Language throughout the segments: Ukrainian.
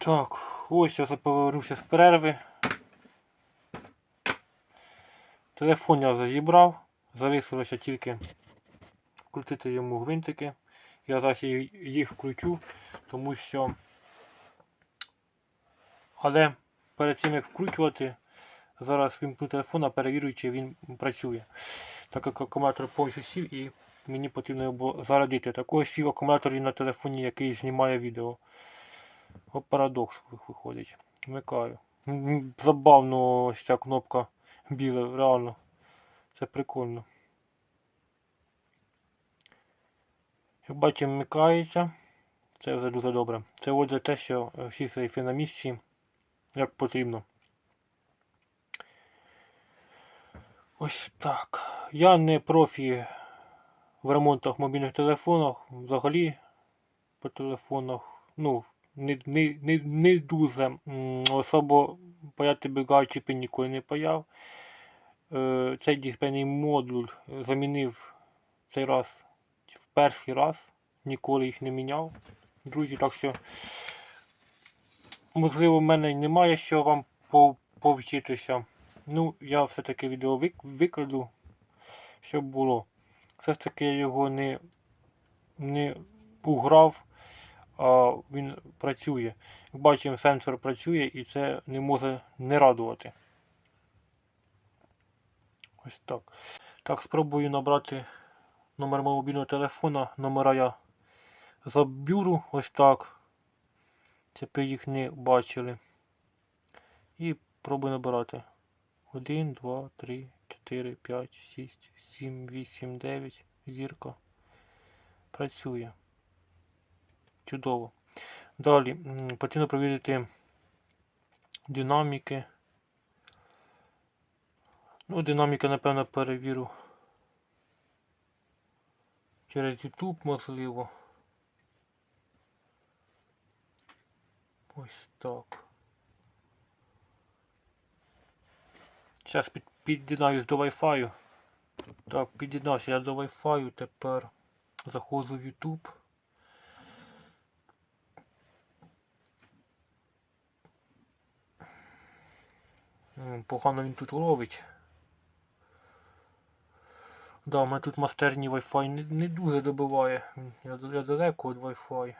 Так, ось я повернувся з перерви. Телефон я вже зібрав. Залишилося тільки вкрутити йому гвинтики. Я зараз їх вкручу, тому що. Але перед цим як вкручувати, зараз вимкну телефон, перевірю, чи він працює. Так як акумулятор повністю сів і мені потрібно його було зарядити. Також сів акумулятор і на телефоні, який знімає відео. Парадокс виходить. Вмикаю. Забавно ось ця кнопка біла, реально. Це прикольно. Як бачимо, вмикається. Це вже дуже добре. Це отже те, що е, всі сейфи на місці, як потрібно. Ось так. Я не профі в ремонтах мобільних телефонів, взагалі по телефонах. Ну, не, дуже особо паяти бігачіпи ніколи не паяв. Е, цей дисплейний модуль замінив цей раз в перший раз. Ніколи їх не міняв. Друзі, так що можливо в мене немає що вам повчитися. Ну, я все-таки відео вик- викладу, щоб було. Все ж таки я його не, не він працює. Як бачимо, сенсор працює і це не може не радувати. Ось так. Так, спробую набрати номер мого мобільного телефона. Номера я забюру ось так. Ви їх не бачили. І пробую набирати. 1, 2, 3, 4, 5, 6, 7, 8, 9. Зірка. Працює. Чудово. Далі потрібно провірити динаміки. Ну, динаміки, напевно, перевірю. Через YouTube, можливо. Ось так. Зараз під, під'єднаюсь до Wi-Fi. Так, під'єднався я до Wi-Fi, тепер заходжу в YouTube. Погано він тут ловить. Да, у мене тут мастерній Wi-Fi не, не дуже добиває. Я, я далеко від Wi-Fi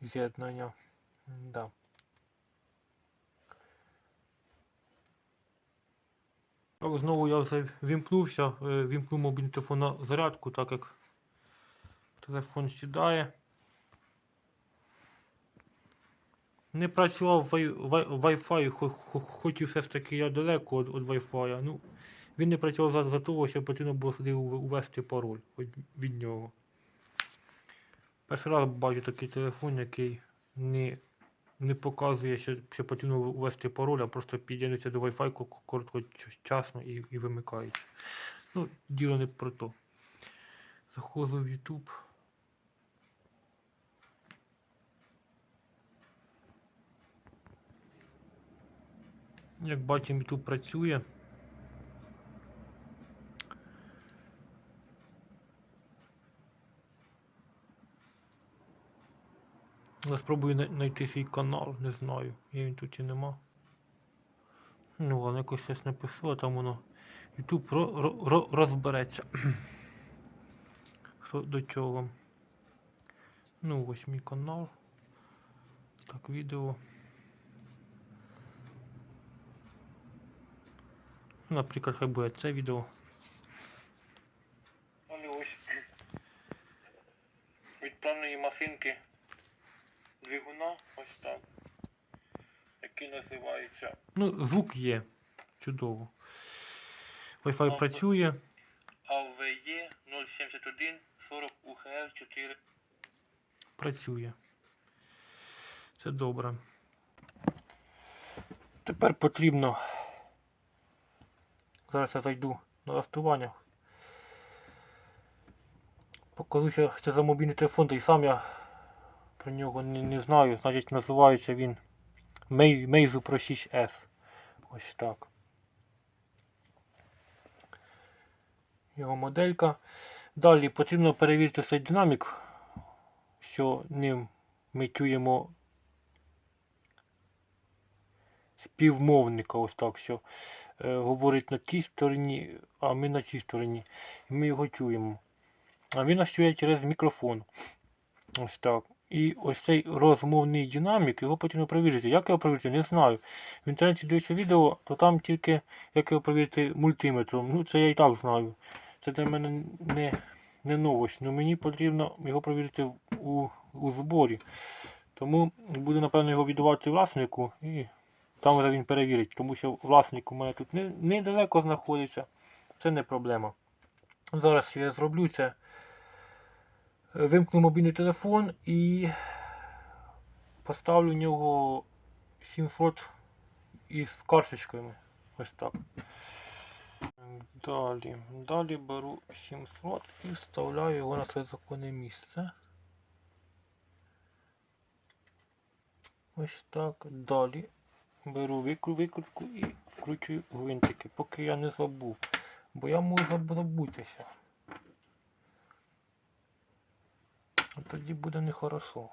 з'єднання. Да. Знову я вже вімкнувся, е, вімкнув мобільний телефон на зарядку, так як телефон сідає. Не працював Wi-Fi, хо- хо- хоч і все ж таки я далеко від, Wi-Fi. Ну, він не працював за, за того, що потрібно було сюди ув- ввести пароль від, нього. Перший раз бачу такий телефон, який не, не показує, що, що потрібно ввести пароль, а просто під'єднується до Wi-Fi ко- короткочасно і, і вимикається. Ну, діло не про то. Заходжу в YouTube. Як бачимо, YouTube працює. Я спробую знайти свій канал, не знаю. Є він тут і нема. Ну, ладно, якось щось напишу, а там воно. YouTube ро- ро- ро- розбереться. Що до чого. Ну, ось мій канал. Так, відео. Наприклад, хай буде це відео. Ось від певної машинки двигуна, ось так. Який називається. Ну, звук є. Чудово. Wi-Fi працює. АВЕ 071 40 УХР 4. Працює. Це добре. Тепер потрібно. Зараз я зайду на налаштування. Покажу, це за мобільний телефон, та й сам я про нього не, не знаю. Значить називається він Mei- Meizu Pro 6S. Ось так. Його моделька. Далі потрібно перевірити цей динамік, що ним ми чуємо співмовника, ось так, що говорить на тій стороні, а ми на цій стороні. І ми його чуємо. А він нас чує через мікрофон. Ось так. І ось цей розмовний динамік, його потрібно перевірити. Як його перевірити, не знаю. В інтернеті дивлюся відео, то там тільки як його перевірити мультиметром. Ну, це я і так знаю. Це для мене не, не новость. Ну мені потрібно його перевірити у, у зборі. Тому буду, напевно, його віддавати власнику і там вже він перевірить, тому що власник у мене тут не- недалеко знаходиться. Це не проблема. Зараз я зроблю це. Вимкну мобільний телефон і поставлю в нього 700 із карточками. Ось так. Далі. Далі беру 700 і вставляю його на це законне місце. Ось так. Далі беру викру викрутку і вкручую гвинтики, поки я не забув. Бо я можу забутися. А тоді буде нехорошо.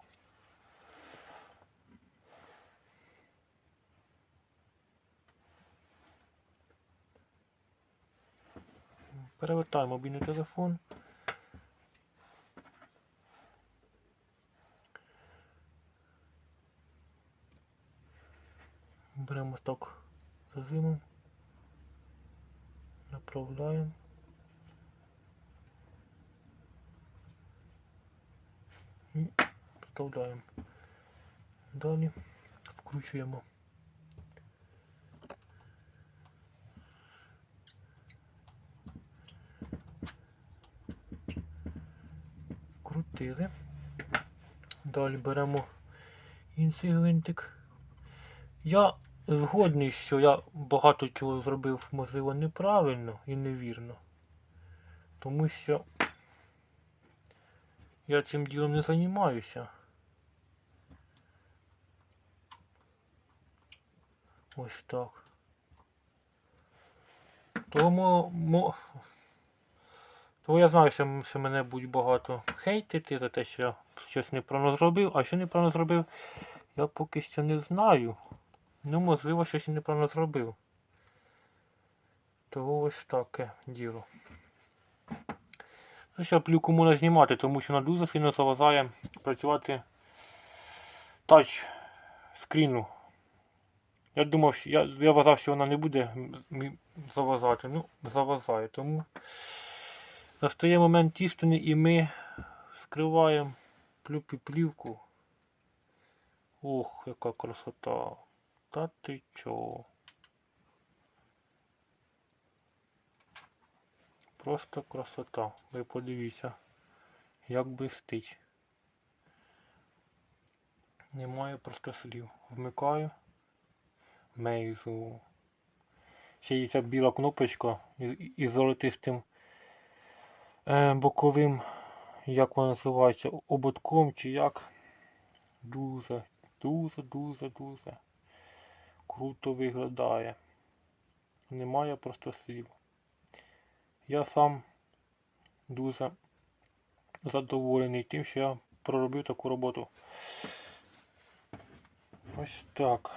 Перевертаю мобільний телефон. Беремо так зажимом. Направляємо. І вставляємо. Далі вкручуємо. Вкрутили. Далі беремо інший гвинтик. Я згодний, що я багато чого зробив, можливо, неправильно і невірно. Тому що я цим ділом не займаюся. Ось так. Тому, мо... Тому я знаю, що, що мене будуть багато хейтити за те, що я щось неправильно зробив, а що неправильно зробив, я поки що не знаю. Ну, можливо, щось і неправильно зробив. Того ось таке діло. Ну, ще плюку можна знімати, тому що вона дуже сильно заважає працювати тач скріну. Я думав, що я, я вважав, що вона не буде заважати. Ну, заважає. Тому настає момент істини і ми скриваємо плюпі плівку. Ох, яка красота. Та ти чо? Просто красота. Ви подивіться, як блистить. Немає просто слів. Вмикаю. Мейзу. Ще є ця біла кнопочка із золотистим е, боковим, як вона називається, ободком чи як. Дуже, дуже, дуже, дуже круто виглядає. Немає просто слів. Я сам дуже задоволений тим, що я проробив таку роботу. Ось так.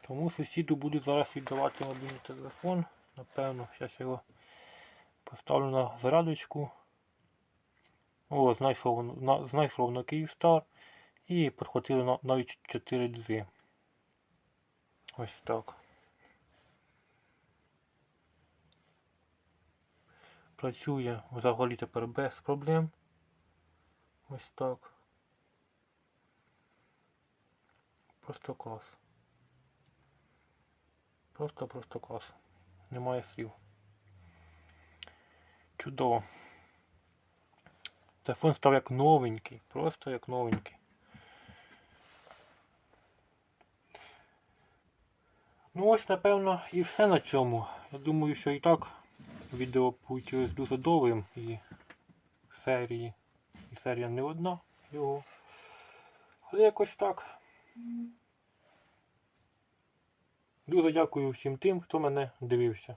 Тому сусіду буду зараз віддавати мобільний телефон. Напевно, зараз його поставлю на зарядочку. О, знайшов, на, знайшов і підхватили на, навіть 4 дзи. Ось так. Працює взагалі тепер без проблем. Ось так. Просто клас. Просто-просто клас. Немає слів. Чудово. Телефон став як новенький. Просто як новенький. Ну ось, напевно, і все на цьому. Я думаю, що і так відео вийшло дуже довгим і серії. І серія не одна його. Але якось так. Дуже дякую всім тим, хто мене дивився.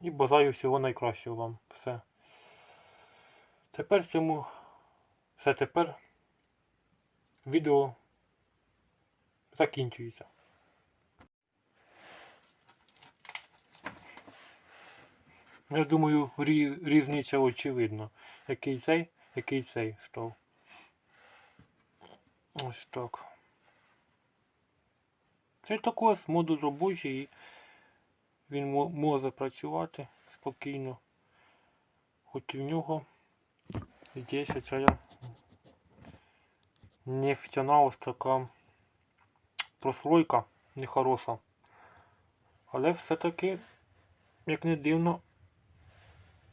І бажаю всього найкращого вам. Все. Тепер цьому все тепер відео закінчується. Я думаю, різниця очевидна. Який цей, який цей став. Ось так. Це також модуль робочий, і він може працювати спокійно. Хоч і в нього здесь оця нефтяна ось така прослойка нехороша. Але все-таки, як не дивно,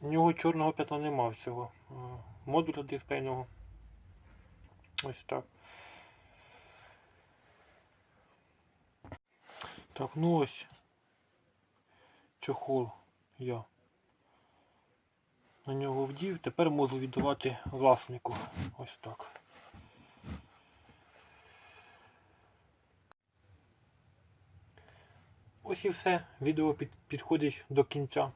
у нього чорного п'ятна нема всього. е, Модуля дисплейного. Ось так. Так, ну ось. Чохол я на нього вдів. Тепер можу віддавати власнику. Ось так. Ось і все. Відео під, підходить до кінця.